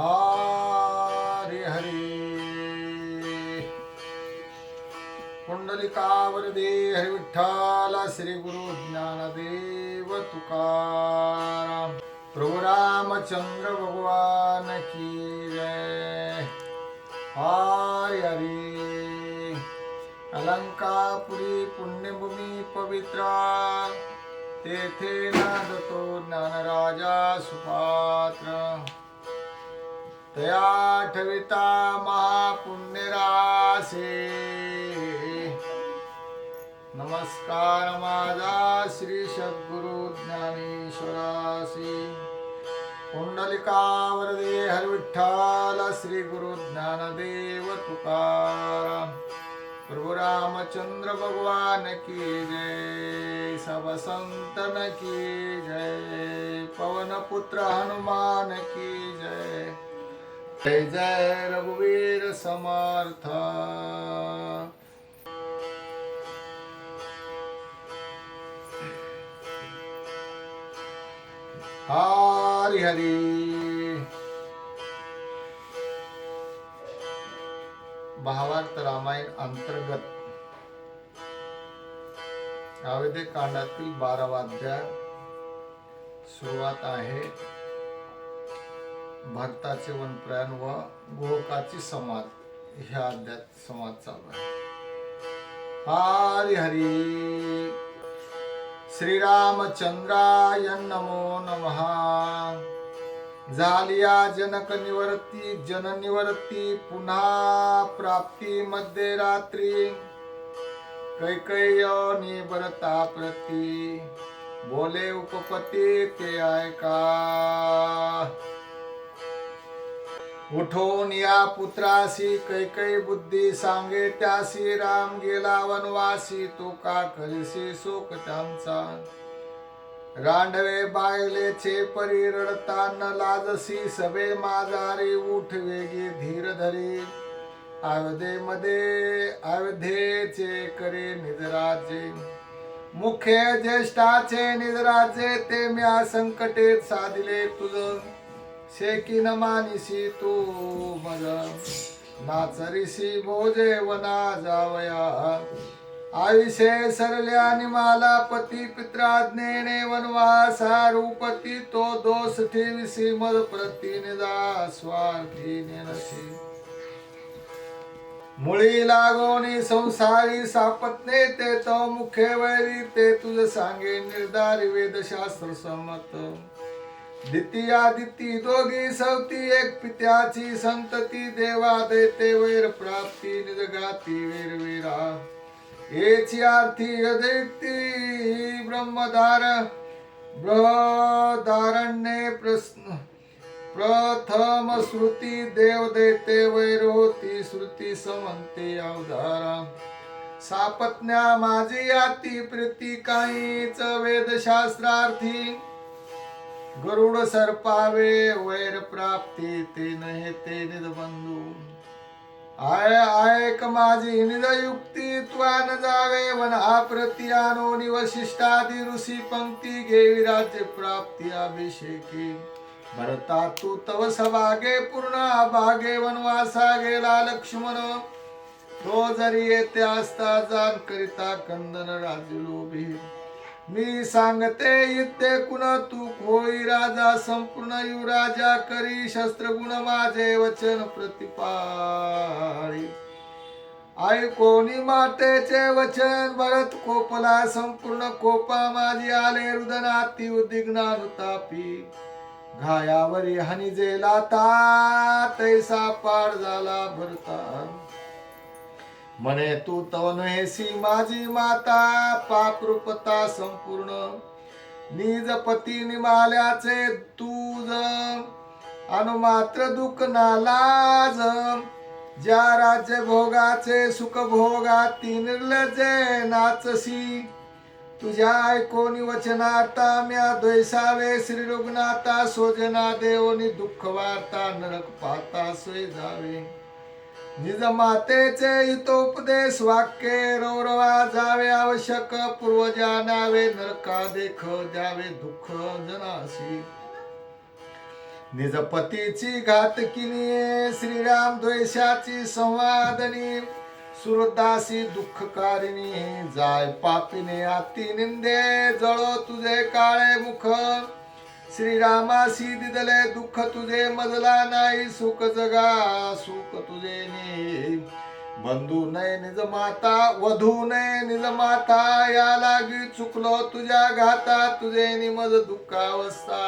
हरे हरे। पुंडलिकावरदे हरी विठ्ठल श्री गुरु ज्ञानदेव तुकाराम प्रभु रामचंद्र भगवान की जय। हरे हरे। अलंकापुरी पुण्यभूमी पवित्रा। तेथे नादतो ज्ञानराजा सुपात्र। तया ठविता महापुण्यरासे नमस्कार माझा श्री सद्गुरु ज्ञानेश्वरासी। कुंडलिकावरदे हरविठ्ठल श्री गुरु ज्ञानदेव तुकाराम। प्रभु रामचंद्र भगवान की जय। सब संतन की जय। पवन पुत्र हनुमान की जय। जय जय रघुवीर समर्थ। हरी हरी। भावार्थ रामायण अंतर्गत अवैध कांडातील बारावा अध्याय सुरुवात आहे. भक्ताचे वनप्रयाण व गोकाची समाज ह्या अध्यात समाज चालू आहे. हरी हरी. श्रीरामचंद्राय नमो नमः. झालिया जनक निवर्ती जन निवर्ती पुन्हा प्राप्ती मध्ये रात्री. कैकय निबरता प्रती. बोले उपपती ते ऐका. उठून या पुत्रासी कैकई बुद्धी सांगे त्यासी राम गेला वनवासी तू का करीसी सुख त्यांचा? रांडवे बायलेचे परी रडता न लाजसी सवे माजारी उठ वेगी धीर धरी. अवधे मध्ये अवधेचे करे निजराजे. मुखे ज्येष्ठाचे निजराजे ते म्या संकटेत साधिले तुझ. शेकी न मानिसी तू मज नाचरिसी भोजे वना जावया। आयुषे सरल्या निमाला पती पित्राज्ञेने वनवासा रूपती तो दोष ठेविसी मद प्रतिनिदा स्वार्थी नेनसी। मुळी लागोनी संसारी सापत्ने ते तो मुखे वैरी ते तुझ सांगे निर्धारी वेदशास्त्र समत। द्वितीयादिती दोघी सवती एक पित्याची संतती देवा देते वैर प्राप्ती निजगाती वीरवीरा हेची आरती अदैती ब्रह्मधार बृहदारण्ये प्रश्न. प्रथम श्रुती देव देते वैरोती श्रुती समंते अवधारा. सापत्न्या माझी आती प्रीती काहीच वेदशास्त्रार्थी. गरुड सर्पावे वैर प्राप्ती ते नहे ते निधबंधू आय ऐक माझी निधयुक्ती त्वा जावे वन आप्रतियानो निवशिष्टादी ऋषी पंक्ती घेवी राज्य प्राप्ती अभिषेकी. भरता तू तव सभागे पूर्ण भागे वनवासा गेला लक्ष्मण. तो जरी येते असता जाण करिता कंदन राजलोभी मी सांगते युद्धे कुण तू होई राजा संपूर्ण युवराजा करी शस्त्रगुण माझे वचन प्रतिपाळी. ऐकोनी मातेचे वचन भरत कोपला संपूर्ण कोपा माझी आले रुदनाती उद्विग्नानुतापी घायावरी हनिजे लाता तैसा पाड झाला भरता. म्हणे तू तव नहेसी माझी माता पापरूपता संपूर्ण. निज पती निमाल्याचे तुझ अनुमात्र दुःख नालाज. ज्या राज्य भोगाचे सुख भोगा ती निर्लजे नाचसी. तुझ्या ऐकोनी वचनार्था म्या द्वैसावे श्री रुग्णाता सोजना देवनी दुःख वार्ता नरक पाता सोय जावे. निज मातेचे हितोपदेश वाक्य रौरवा जावे आवश्यक पूर्वजानावे नरका देख द्यावे दुःख जनासी निजपतीची घातकिनी श्रीराम द्वेषाची संवादनी सुरदासी दुःखकारिणी जाय पापिने आती निंदे जळो तुझे काळे मुख. श्रीरामाशी दिदले दुःख तुझे मजला नाही सुख जगा सुख तुझे बंधू नये निज माता वधू नये निज माता या लागी चुकलो तुझ्या घाता तुझे निमज दुःखावस्था.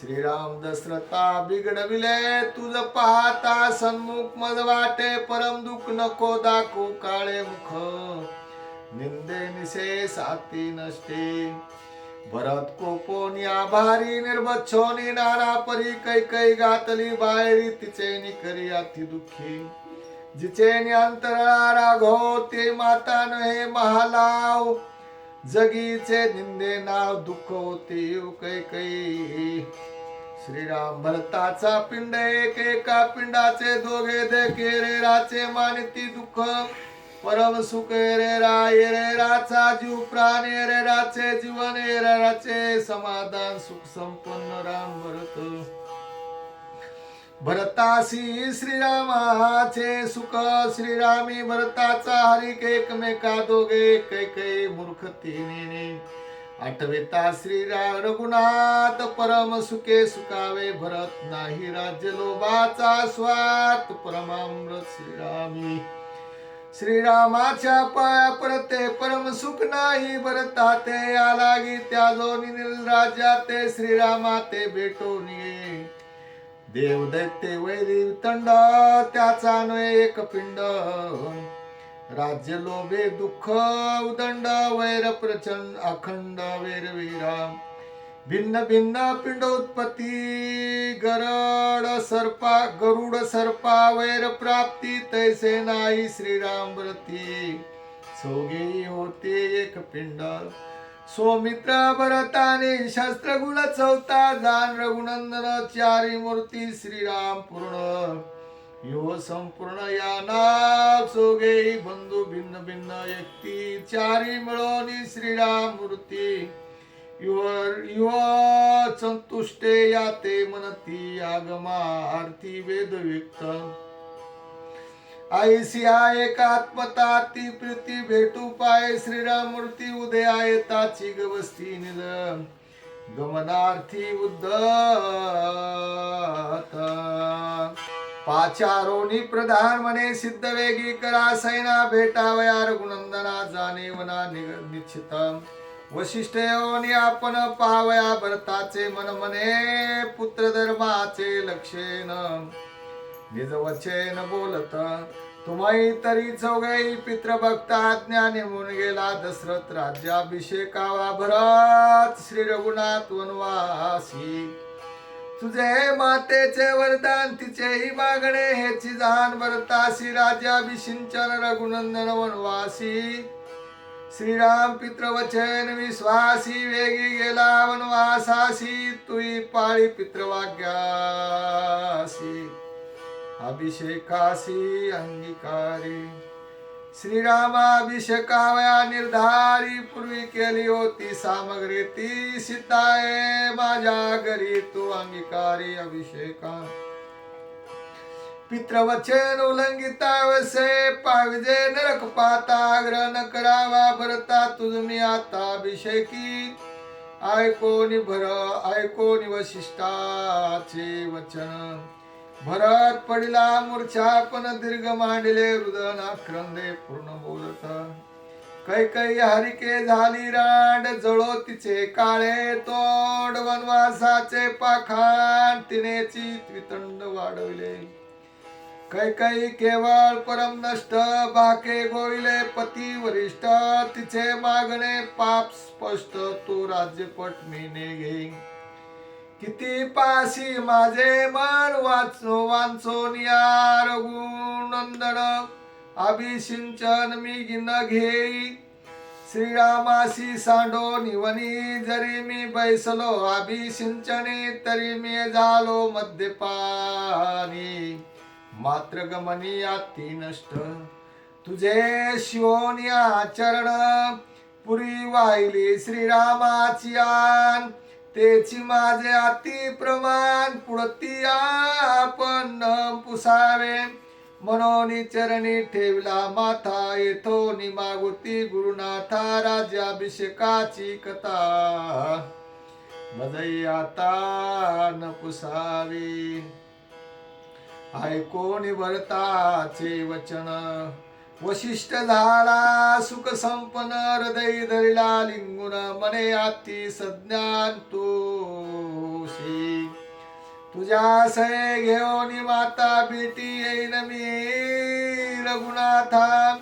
श्रीराम दशरथा बिघडविले तुझ पाहता सन्मुख मज वाटे परम दुःख नको दाखू काळे मुख. निंदे निशे साती नष्टे. भरत कोपोनी आभारी निर्बच्छोनी नाना परी कै कै गातली बाहेरी तिचे निखरी अति दुःखी. जिचे अंतरा राघो ते माता नहे महालाव. जगीचे निंदे नाव दुःख होते कै कै श्रीराम भरताचा पिंड एक एका पिंडाचे दोघे दे रे राचे मानिती दुःख. परम सुख रे राय रे राचा जीव प्राण रे राचे जीवन रे राचे. समाधान सुख संपन्न राम भरत. भरतासी श्रीरामाचे सुख श्रीरामी भरताचा हरिक एकमेका दोघे कै कै मूर्ख तिने आठवेता श्रीरा रघुनाथ परम सुखे सुखावे भरत नाही राज्य लोभाचा स्वात परमामृत श्रीरामी. श्रीरामाच्या पाया परते परम सुख नाही भरता ते आलागी त्या जोनी राजा ते श्रीरामा ते भेटून ये. देव दैत्य वैरी तंड त्याचा न एक पिंड. राज्य लोभे दुःख उदंड वैर प्रचंड अखंड वैरवीराम भिन्न भिन्न पिंड उत्पत्ती गरड सर्पा गरुड सर्पा वैर प्राप्ती तैसे नाही श्रीराम व्रती. सोगे होते एक पिंड. सोमित्र भरताने शस्त्र गुण चौथा दान रघुनंदन चारी मूर्ती श्रीराम पूर्ण. यो संपूर्ण याना सोगे बंधू भिन्न भिन्न व्यक्ती चारी मिळवणी श्रीराम मूर्ती. युवर युव संतुष्टे याते मनती आगमा आरती वेद व्यक्त आईसी एकात्मता ती प्रीती भेटू पाय श्रीराम मूर्ती उदया येताची गवस्ती निल गमनार्थी उद्धत. पाचारोनी प्रधान म्हणे सिद्ध वेगी करा सैना भेटावया रघुनंदना जाणे वना निग- वशिष्ठ वशिष्ठयोनी आपण पाहावया भरताचे मन मने पुत्र धर्माचे लक्षेन. निज वचेन बोलत तुम्ही तरी चौघई पित्र भक्ता ज्ञानी होऊन गेला दशरथ राज्याभिषेकावा भरत श्री रघुनाथ वनवासी. तुझे मातेचे वरदान तिचेही मागणे हेची जहान भरतासी राज्याभिषिंचन रघुनंदन वनवासी. श्रीराम पितृवचन विश्वासी वेगी गेला वनवासासी तुई पाळी पितृवाग्यासी अभिषेकासी अंगीकारी. श्रीरामाभिषेकावया निर्धारी पूर्वी केली होती सामग्री ती. सीताये माझ्या घरी तू अंगीकारी अभिषेका. पितृवचन उल्लंघितावसे पाविजे नरक पाता न करावा भरता तुझ मी आता अभिषेकी. ऐकोनी भर ऐकोनी वशिष्ठाचे वचन. भरत पडिला मूर्छा पण दीर्घ मांडले हृदय नाक्रंदे पूर्ण बोलत. कै कै हरिके झाली रांड जळो तिचे काळे तोंड वनवासाचे पाखाण तिनेची त्रितंड वाढविले. कैकई केवळ परम नष्ट बाके गोविले पती वरिष्ठ तिचे मागणे पाप स्पष्ट तू राज्यपट मी घेईन. किती पाशी माझे मन वाचो वांचोनिया रघुनंदन अभिषिंचन मी गिन घेई. श्रीरामाशी सांडो निवनी जरी मी बैसलो अभिषिंचने तरी मी झालो मद्यपानी. मात्र गमनी ती नष्ट. तुझे शिवोनिया चरण पुरी वाहिली श्रीरामाची आन. तेची माझे अति प्रमाण पुढती आपण न पुसावे. मनोनी चरणी ठेवला माथा येथो निमागुती गुरुनाथा राज्याभिषेकाची कथा. मजई आता न पुसावी. ऐकोनी भरताचे वचन? वशिष्ठ झाला सुख संपन्न हृदय धरिला लिंगुन मने आती सज्ञान तूशी तुझ्या सय घेऊन माता बेटी येईन मी रघुनाथा.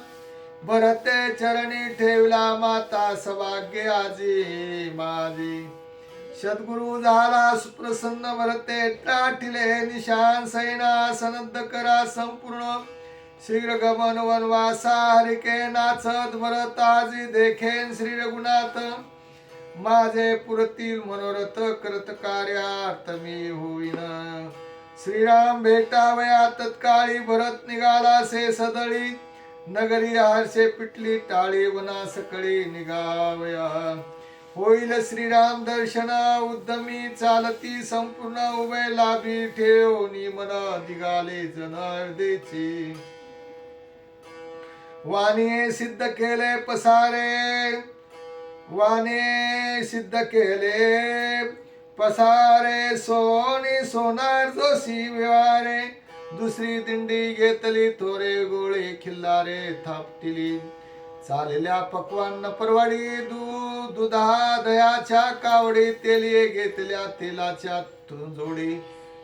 भरते चरणी ठेवला माता सभाग्य आजी माझी. सद्गुरु झाला सुप्रसन्न भरते टाटिले निशान सैना सनद करा संपूर्ण. शीघ्र गमन वनवासा हरिके नाचत भरत आजी देखेन श्री रघुनाथ. माझे पुरतील मनोरथ करत कार्यार्थ मी होईन. श्रीराम भेटावया तत्काळी भरत निघाला से सदळी. नगरी हर्षे पिटली टाळी वना सकळी निघावया. होईल श्रीराम दर्शना उद्यमी चालती संपूर्ण उभे लाभी ठेवनी मन दिगाले जन देची वाणी सिद्ध केले पसारे वाणे सिद्ध केले पसारे. सोनी सोनार जोशी विवारे दुसरी दिंडी घेतली थोरे गोळे खिल्लारे थापटिली. चाललेल्या पक्वान परवाडी दू दुधा दयाच्या कावडी तेलिये घेतल्या तेलाच्या तुंजोडी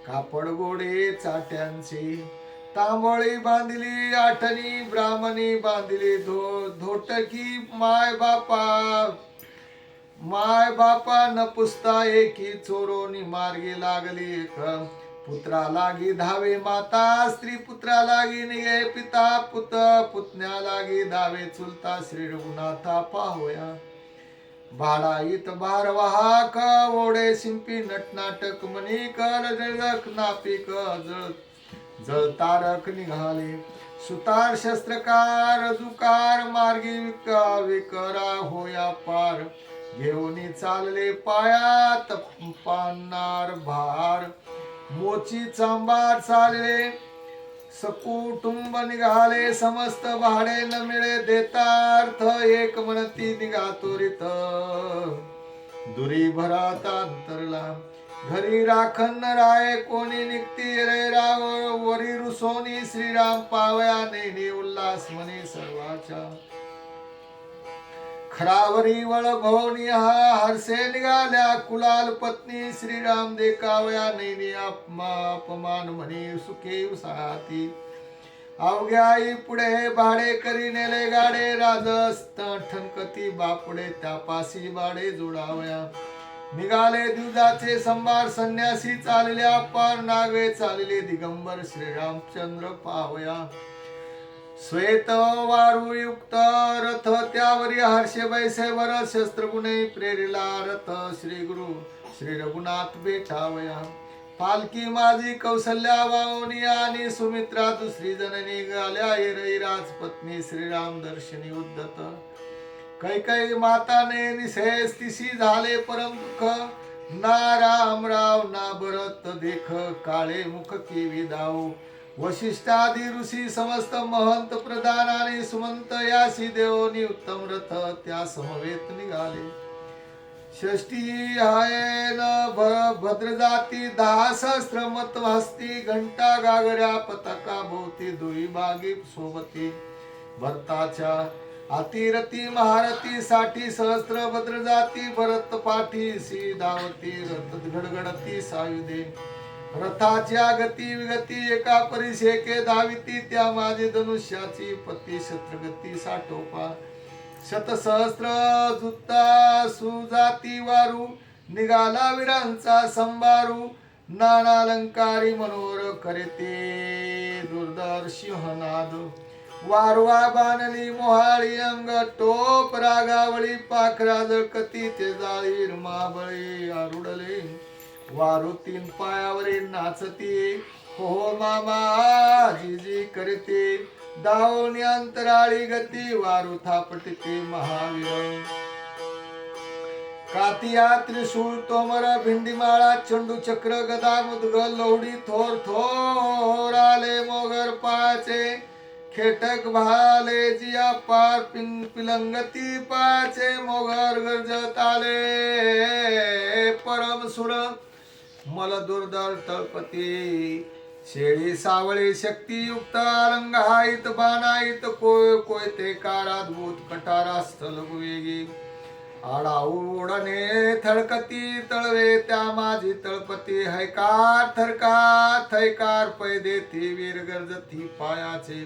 कापड गोडे चाट्यांची. तांबोळी बांधली आठणी ब्राह्मणी बांधली धो धोटकी माय बापा माय बापा न पुसता एकी चोरोनी मार्गी लागली. एक पुत्रा लागी धावे माता स्त्री पुत्रा लागी निघे पिता पुत पुतण्या लागी धावे चुलता श्री रघुनाथा पाहोया. बाळाईत बार वाहक ओढे शिंपी नटनाटक मनी कर जळक नापिक जळ जळ तारक निघाले. सुतार शस्त्रकार जुकार मार्गी विका विकरा होया पार. घेऊन चालले पायात पानार भार. मोची चांबार चालले. सकुटुंब निघाले समस्त भाडे न मिळे देतार्थ. एक म्हणती निघा तोरित दुरी भरात अंतरला. घरी राखण राय कोणी निघती रे राव वरी रुसोनी श्रीराम पावया नेने उल्हास म्हणे सर्वाच्या. खरावरी वळ भवनी हा हरसे निघाल्या. कुलाल पत्नी श्रीराम देखावया नैनी अपमा अपमान म्हणे सुखे उसाती अवघ्याई पुढे भाडे करी नेले गाडे. राजस्त ठणकती बापुडे त्यापासी बाडे जोडावया. निघाले दिवजाचे संभार संन्यासी चालल्या पार. नागवे चालले दिगंबर श्रीरामचंद्र पावया. श्वेत वारुयुक्त रथ त्यावरी हर्षे बैसे वर शस्त्रगुणे प्रेरिला रथ श्री गुरु श्री रघुनाथ बेठावया. पालकी माझी कौशल्या वावनी आणि सुमित्रा दुसरी जननी गाल्या एरई राजपत्नी श्रीराम दर्शनी उद्धत. कैकई माताने निशेष तिशी झाले परम दुःख. ना राम राव ना भरत देख काळे मुख केवी दाऊ. वशिष्ठादी ऋषी समस्त महंत प्रधान आणि सुमंत यासी देवनी उत्तम रथ त्या समवेत निघाले. षष्टी हायन भद्रजाती दहा सहस्र मत हस्ती घंटा गागऱ्या पताका भोवती दुई बागी सोबती. भरताच्या अतिरती महारथी साठी सहस्र भद्रजाती भरत पाठीसी धावती रथ गडगडती सायुदे रथाच्या गती विगती एका परिशेके धाविती त्या माझे धनुष्याची पती शत्रगती साठोपा. शतसहस्र जुत्ता सुजाती वारू निघाला वीरांचा संभारू. नानालंकारी मनोर करते दुर्धर सिंहनाद वारवा बाणली मोहाळी अंग टोप रागावळी पाखरा जळकती ते जाळी माबळी आरुडले. वारू तीन पायावरील नाचती. हो, हो मामा जी करते. दावणी अंतराळी गती वारू थापटते महावीर. कातिया त्रिशूळ तोमर भिंडीमाळा चंडू चक्र गदा मुदग लवडी थोर थोर आले मोगर पाचे खेटक भाले जिया पार पिन पिलंगती पाचे मोगर गरजत आले परम सुर मल दुर्दर तळपती शेळी सावळी शक्तियुक्त हायत बाणायित कोय कोय ते काराद्भूत कटारा स्थल वेगी आडाऊडने थळकती तळवे त्या माझी तळपती हैकार थरकार थैकार पै देती वीर गरजती पायाचे.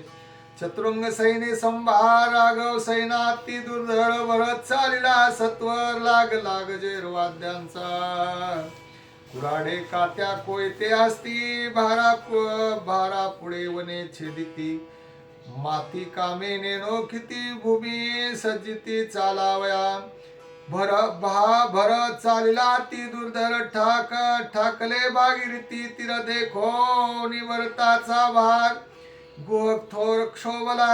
शत्रुंग सैनी संभार राघव सैनाती दुर्धर भरत चालिला सत्वर लाग लाग जेर वाद्यांचा कुराडे कात्या कोयते असती भारा भारा पुढे वने छेदिती. माती कामे नेनो किती भूमी सज्जिती चालावया. भर भा भर चालिला ती दुर्धर ठाक ठाकले भागीरती तिर देखो निवर्ताचा भाग गोख थोर क्षोभला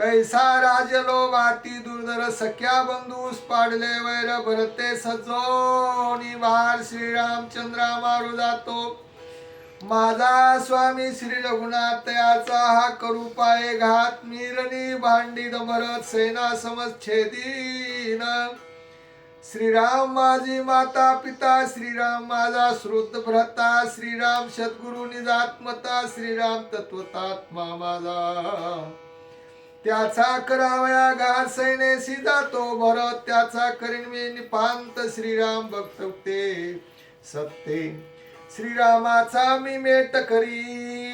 कैसा राजलो वाटी दुर्धर सख्या बंधूस पाडले वैर भरते सजो? निवार श्रीरामचंद्रा मारू जातो. माझा स्वामी श्री रघुनाथयाचा हा करू पाय घात. मीरणी भांडी भरत सेना छेदीन. श्रीराम माझी माता पिता श्रीराम माझा श्रुत भ्रता. श्रीराम सद्गुरु निजात्मता श्रीराम तत्वतात्मा माझा. त्याचा करावया घात सैनेशी जातो भरत त्याचा करीन मी निपांत श्रीराम भक्तवते सत्ते. श्रीरामाचा मी मेट करी.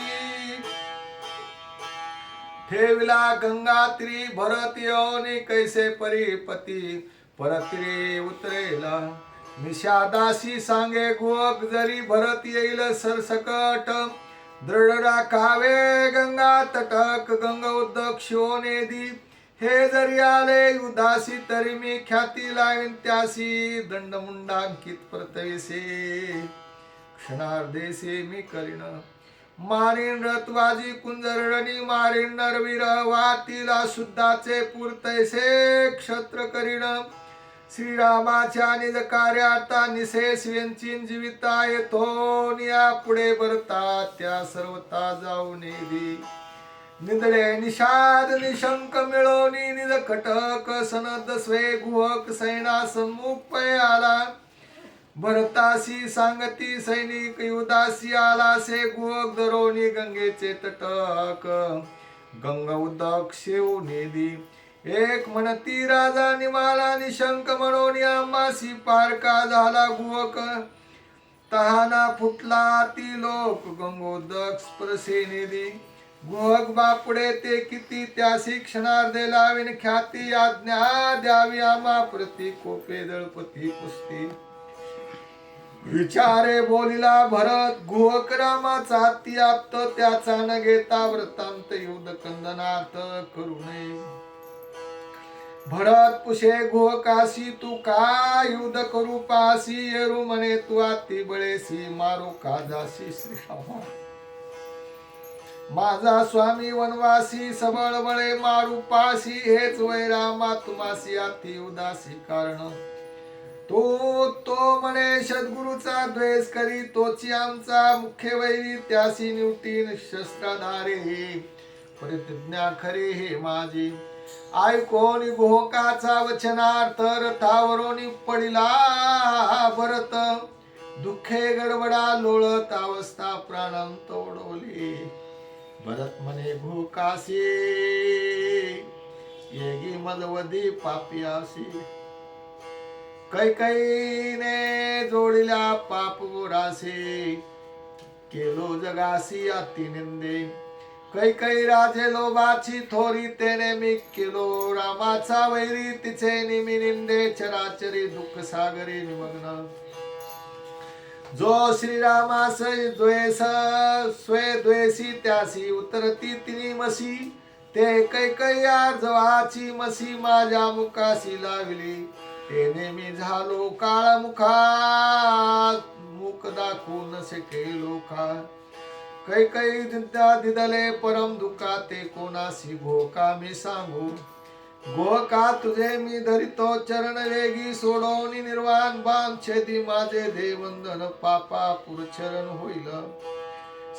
ठेवला गंगात्री भरत योनी कैसे परिपती? परत्रे उतरेला. निषादाशी सांगे गोक जरी भरत येईल सरसकट. दृढ राखावे गंगा तटक गंग उद्दक शिवनेदी. हे जरी आले उदासी तरी मी ख्याती लावीन त्यासी. दंडमुंडांकित परतविसे. क्षणार्धेसे मी करीन. मारीन रत्वाजी कुंजरणी मारीन नरवीर वातीला शुद्धाचे पुरतैसे. क्षत्र करीन. श्रीरामाच्या निज कार्याता निशेष व्यंचीन जीविता येतो. निया पुढे भरता त्या सर्वता जाऊन येदी निदळे निषाद निशंक मिळवणी निज कटक सनद स्वे गुहक सैना सन्मुख आला. भरतासी सांगती सैनिक युदासी आला. से गुहक दरोनी गंगेचे तटक. गंगा उदक शिव नेदी एक म्हणती राजा निमाला निशंक म्हणून आम्हासी पारका झाला गुहक. तहाना फुटला ती लोक गंगोदक स्पर्शे निधी. गुहक बापुडे ते किती त्या क्षणार्धे लावीन ख्याती आज्ञा द्यावी आमा प्रती कोपे दळपती पुस्ती विचारे बोलिला भरत गुहक रामाचा त्याप्त त्याचा न घेता वृत्तांत युद्ध कंदनात करू नये. भरत पुषे गुहकाशी तू का युद्ध करू पासी येरू म्हणे तू आती बळेसी मारू का जासी श्रीरामा माझा स्वामी वनवासी सबळ बळे मारू पासी हेच वै रामा तुम्हासी अति उदासी कारण तो तो म्हणे सद्गुरूचा द्वेष करी तोची आमचा मुख्य वैरी त्यासी निवटी शस्त्राधारे परिज्ञा खरे हे माझी ऐकोनी गोहकाचा वचनार्थ रथावरोनी पडिला भरत दुःखे गडबडा लोळत अवस्था प्राणम तोडवली. भरत म्हणे भूकासी येगी मलवदी पापियासी कैकईने जोडिल्या पाप गोरासे केलो जगासी अति कै कै राजे लोबाची थोरी तेने मी केलो. रामाचा वैरी तिचे निमी निंदे चराचरी दुःख सागरी निमग्न. जो श्रीरामास द्वेष स्वे द्वेषी त्यासी उतरती तिनी मसी. ते कैकय्या जवाची मसी माझ्या मुखाशी लावली तेने मी झालो काळ मुखा मुख दाखवून का कै कैकई दिदा दिदले परम दुःखा ते कोणासी भोका मी सांगू? गोका तुझे मी धरितो चरण वेगी सोडवणी निर्वाण बांध छेदी माझे देवंदन पापा पुरचरण होईल.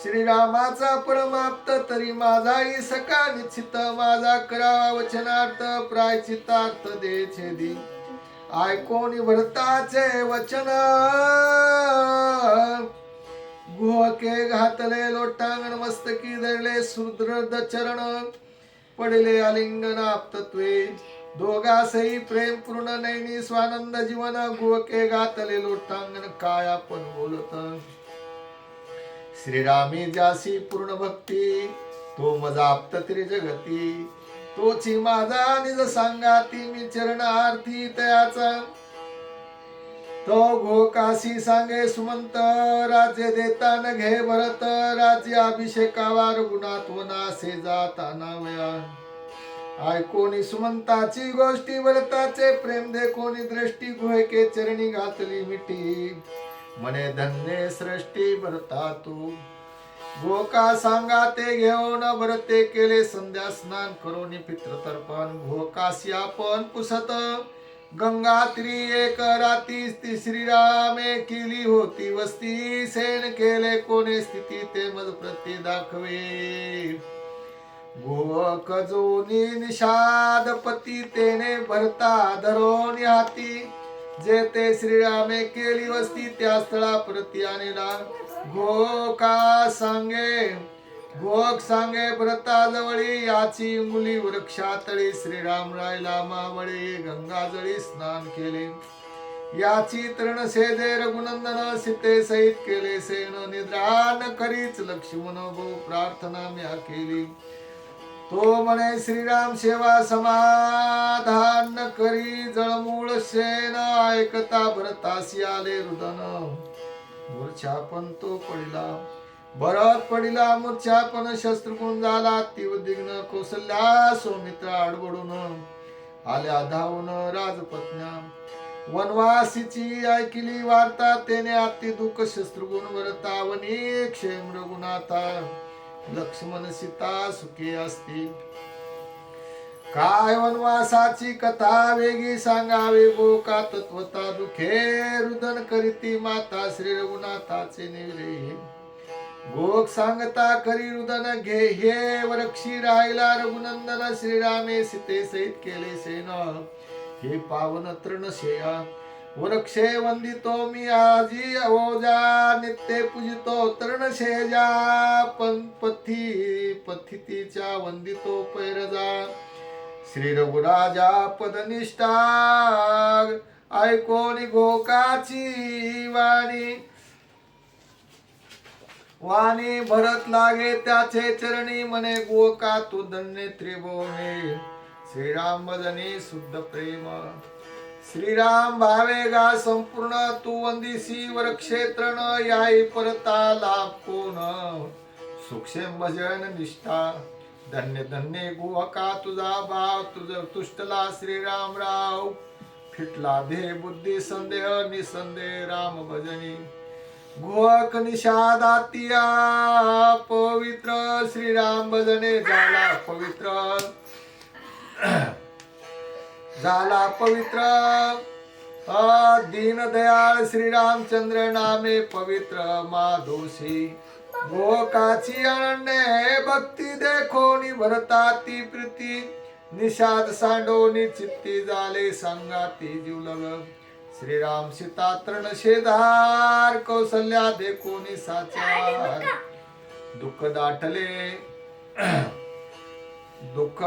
श्रीरामाचा परमाप्त तरी माझाही सका निश्चित माझा करावा वचनार्थ प्रायचितार्थ दे छेदी. ऐकोनी भरताचे वचन? गुहके घातले लोटांगण मस्तकी दळले सुदृढ चरण पडले आलिंगन आपतत्वे. दोघासही प्रेम पूर्ण नैनी स्वानंद जीवन गुहके घातले लोटांगण काय आपण बोलत? श्रीरामी जासी पूर्ण भक्ती तो मजा आप्त त्रिजगती तोची माझा निज सांगाती मी चरण आरती तयाचा. तो घोकाशी सांगे सुमंत राज्य देतान घे भरत राज्य अभिषेकावार गुणात से जाताना वया. ऐकोनी सुमंताची गोष्टी भरताचे प्रेम देखोनी दृष्टी गुहेके चरणी घातली मिठी. मने धन्य सृष्टी भरता तू. गोका सांगा ते घेऊन भरते केले संध्या स्नान करून पितृतर्पण. घोकाशी आपण पुसत गंगा त्री एक राती ती श्रीरामे केली होती. वस्ती सेन केले कोणे स्थिती ते मज प्रती दाखवे. गोवक जोनी निषाद पती तेने भरता धरोनी हाती. जे ते श्रीरामे केली वस्ती त्या स्थळा प्रती गो का सांगे गोक सांगे भरताजवळी याची मुली वृक्षातळी श्रीराम रायला मावळी गंगाजळी स्नान केले. याची तृण सेदे रघुनंदन सीते सहित केले. सेन निद्रान करीच लक्ष्मण गो प्रार्थना म्या केली. तो म्हणे श्रीराम सेवा समाधान करी जळमूळ सेन ऐकता भरतासी आले रुदन. मूर्छा पण तो पडला. भरत पडिला मूर्छा पण शस्त्रकुण झाला? तीव दिग्न कौसल्या सौमित्र आडबडून. आल्या धावून राजपत्न्या. वनवासीची ऐकिली वार्ता तेने अति दुःख शस्त्रगुण वरतावनी क्षेम रघुनाथा. लक्ष्मण सीता सुखी असती. काय वनवासाची कथा वेगळी सांगावी गोका तत्वता दुखे रुदन करीती माता श्री रघुनाथाचे निवले गोक सांगता करी रुदन घे हे वरक्षी राहिला रघुनंदन श्रीरामे सीते सहित केले सेन. हे पावन तृणशेया वृक्षे वंदितो मी आजी ओजा नित्य पूजितो तृणशेजा पण पथी पथितीच्या वंदितो पैरजा. श्री रघुराजा पदनिष्ठा ऐकोनी गोकाची वाणी. वाणी भरत लागे त्याचे चरणी मने गोका तू धन्य त्रिभुवने. श्रीराम भजनी शुद्ध प्रेम. श्रीराम भावे गा संपूर्ण तू वंदिसी वरक्षेत्र न याई परता लाभ कोण सुक्षेम भजन निष्ठा. धन्य धन्य गोका तुझा भाव तुझ तुष्टला श्रीराम राव. फिटला दे बुद्धी संदेह निसंदेह राम भजनी. गोक निषादातिया पवित्र श्रीराम भजने झाला पवित्र. झाला पवित्र. अ दीनदयाळ श्रीरामचंद्र नामे पवित्र माधोशी गोकाची अनन्य भक्ती देखोनी भरता ती प्रीती. निषाद सांडोनी चित्ती झाले सांगाती जीवलग. श्रीराम सीता तृण शेधार कौसल्या देखोनी साचार दुःख. दाटले. दुःख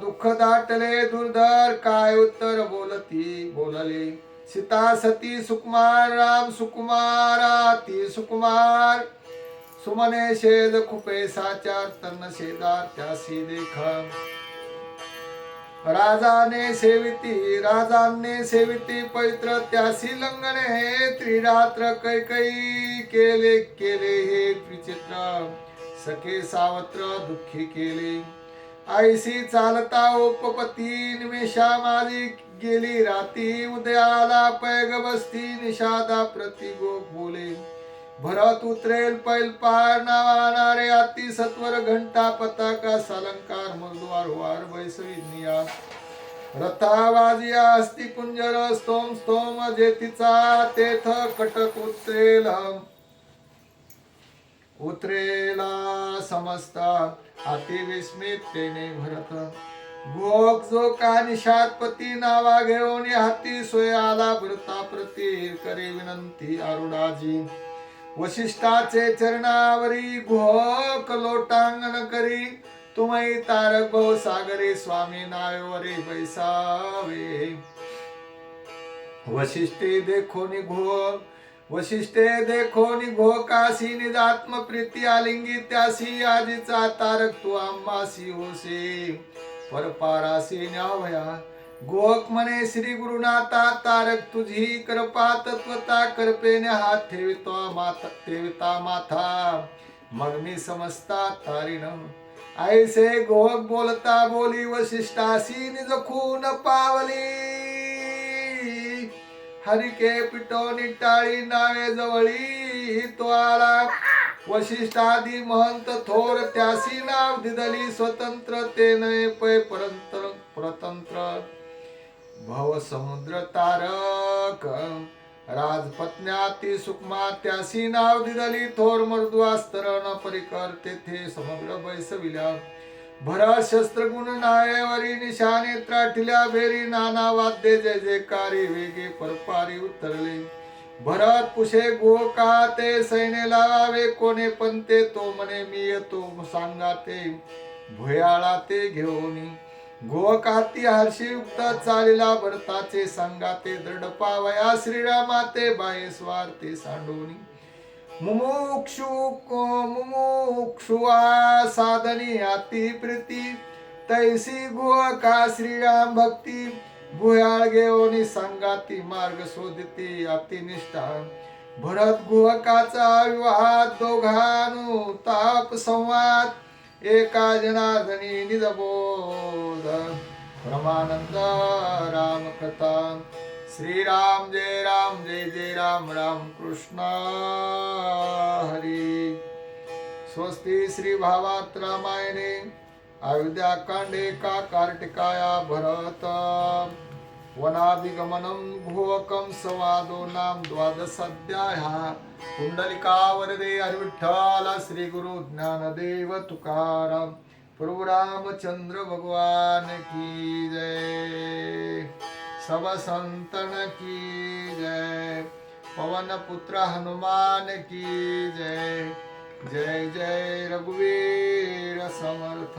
दुःख दाटले. दुर्धर काय उत्तर बोलती? बोलले सीता सती सुकुमार राम सुकुमारा ती सुकुमार. सुमने शेद खुपे साचार तन्न शेदार त्यासी देखा राजाने सेविती राजाने सेविती पवित्र त्यासी लंगणे त्रिरात्र कैकई केले केले हे विचित्र सखे सावत्र दुःखी केले. आईसी चालता उपपती निमेषा माझी गेली राती उदयाला पैग बसती निषादा प्रति गोप बोले. भरत उतरेल पैल पार नावानारे अति सत्वर घंटा पताका सालंकार मगद्वार वार बैसवी निया रथावाजिया अस्ति कुंजर स्तोम स्तोम जेतीचा तेथ कटक उतरेल उतरेला समजता तेने भरत. गोक जो का निषादपती नावा घेऊन हाती सोय आला भरता प्रती करे विनंती अरुणाजी. वशिष्ठाचे चरणावरी घोक लोटांगण करी. तुम्ही तारक भाऊ सागरी स्वामी नावेवरी बैसावे. वशिष्ठे देखो निघो. वशिष्ठे देखो निघो. काशी निदात्म प्रीती आलिंगी त्यासी आजीचा तारक तू आंबासी होसे. परपारासी न्यावया गोक म्हणे श्री गुरुनाथा तारक तुझी कृपा तत्वता कृपेने हात ठेवितो माता ठेविता माथा. मग मी समजता तारीन ऐसे गोक बोलता बोली वशिष्ठासी निज खून पावली. हरिके पिटो टाळी नावे जवळी तो आला वशिष्ठादी महंत थोर त्यासी नाव दिदली स्वतंत्र ते नये पै परंतर परतंत्र. भव समुद्र तारक राजपत्न्याती सुकमा त्यासी नाव दिदली थोर मर्दुआस्तरण परिकर तेथे समग्र बैसविल्या. भरा शस्त्रगुण नायवरी निशाने त्राठिल्या भेरी नाना वाद्य जय जयकारी वेगे परपारी उतरले. भरत पुषे गोका ते सैने लावावे कोणे पंते तो म्हणे मी येतो सांगा ते भुयाळा ते घेऊनी. गोकाती हर्षी युक्त चालिला भरताचे संगाते दृढ पावया श्रीरामाते बाये स्वार्थे सांडोनी. मुमुक्षु मुमुक्षुआ साधनी अति प्रीती. तैसी गुहका श्रीराम भक्ती. गुहाळ घेऊन संगाती मार्ग शोधती अतिनिष्ठा भरत गुहकाचा विवाह दोघानु ताप संवाद. एका जनार्दनी निजबोध। परमानंद राम कथा। श्रीराम जय राम जय जय राम राम कृष्ण। हरी। स्वस्ति श्री भावात रामायणे अयोध्याकांडे का कार्तिकाया भरत। वनादिगमनं भुवकं सवादोनां नाम द्वादशाध्यायः। कुंडलिका वरदे श्री गुरु ज्ञानदेव तुकाराम। प्रभु रामचंद्र भगवान की जय। सब संतन की जय। पवन पुत्र हनुमान की जय। जय जय रघुवीर समर्थ।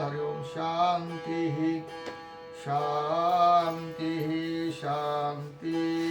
हरि हरिओं शान्तिः शान्तिः शान्तिः।